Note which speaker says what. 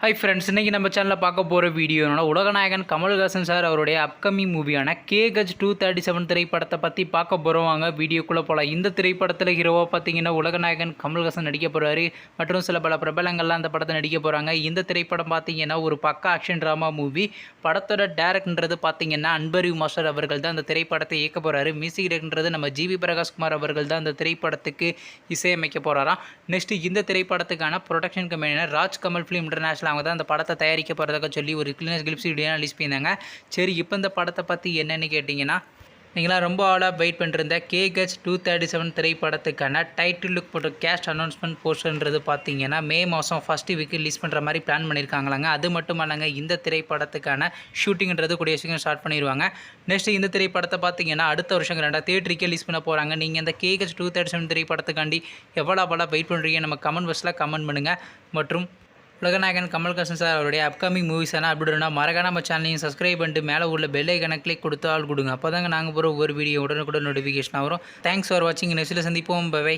Speaker 1: Hi friends இன்றைக்கி நம்ம சேனலில் பார்க்க போகிற வீடியோனா உலகநாயகன் கமல்ஹாசன் சார் அவருடைய upcoming மூவியான K H two thirty seven திரைப்படத்தை பற்றி பார்க்க போகிறவங்க வீடியோக்குள்ளே போகலாம் இந்த திரைப்படத்தில் ஹீரோவாக பார்த்தீங்கன்னா உலகநாயகன் கமல்ஹாசன் நடிக்க போகிறாரு மற்றும் சில பல பிரபலங்கள்லாம் அந்த படத்தை நடிக்க போகிறாங்க இந்த திரைப்படம் பார்த்தீங்கன்னா ஒரு பக்கா ஆக்ஷன் ட்ராமா மூவி படத்தோட டேரக்ட்ன்றது பார்த்தீங்கன்னா அன்பரிவ் மாஸ்டர் அவர்கள் தான் அந்த திரைப்படத்தை இயக்க போகிறாரு மியூசிக் டேரக்டர்ன்றது நம்ம ஜிவி பிரகாஷ்குமார் அவர்கள் தான் அந்த திரைப்படத்துக்கு இசையமைக்க போகிறாராம் நெக்ஸ்ட்டு இந்த திரைப்படத்துக்கான ப்ரொடக்ஷன் கம்பெனியான ராஜ் கமல் ஃபிலிம் இன்டர்நேஷனல் அவங்க தான் அந்த படத்தை தயாரிக்க போகிறதாக சொல்லி ஒரு கிளினஸ் கிளிப்ஸ் வீடியோ ரிலீஸ் பண்ணியிருந்தாங்க. சரி இப்போ இந்த படத்தை பற்றி என்னென்னு கேட்டிங்கன்னா நீங்களாம் ரொம்ப ஆளாக wait பண்ணிருந்த K H two thirty seven திரைப்படத்துக்கான title look போட்ட கேஸ்ட் அனௌன்ஸ்மெண்ட் போஸ்டர்ன்றது பார்த்தீங்கன்னா மே மாதம் ஃபஸ்ட்டு வீக் ரிலீஸ் பண்ணுற மாதிரி பிளான் பண்ணியிருக்காங்களாங்க. அது மட்டும் இல்லைங்க இந்த திரைப்படத்துக்கான ஷூட்டிங்கிறது கூடிய சீக்கிரம் ஸ்டார்ட் பண்ணிடுவாங்க. நெக்ஸ்ட் இந்த திரைப்படத்தை பார்த்தீங்கன்னா அடுத்த வருஷம் ரெண்டா தேட்டருக்கே ரிலீஸ் பண்ண போகிறாங்க நீங்கள் இந்த K H two thirty seven திரைப்படத்துக்காண்டி எவ்வளோ அவ்வளோ வெயிட் பண்ணுறீங்க நம்ம கமெண்ட் பாக்ஸில் கமெண்ட் பண்ணுங்கள் மற்றும் உலகநாயகன் கமல்ஹாசன் சார் அவருடைய அப்கமிங் மூவிஸ் அப்படின்னா மறக்காம நம்ம சேனலையும் சப்ஸ்கிரைப் பண்ணிட்டு மேலே உள்ள பெல் ஐக்கனை கிளிக் கொடுத்தால் கொடுங்க. அப்போ தாங்க நாங்கள் போகிற ஒவ்வொரு வீடியோ உடனுக்குடன் நோட்டிஃபிகேஷன் வரும். தேங்க்ஸ் ஃபார் வாட்சிங் நெக்ஸ்ட்டில் சந்திப்போம். பை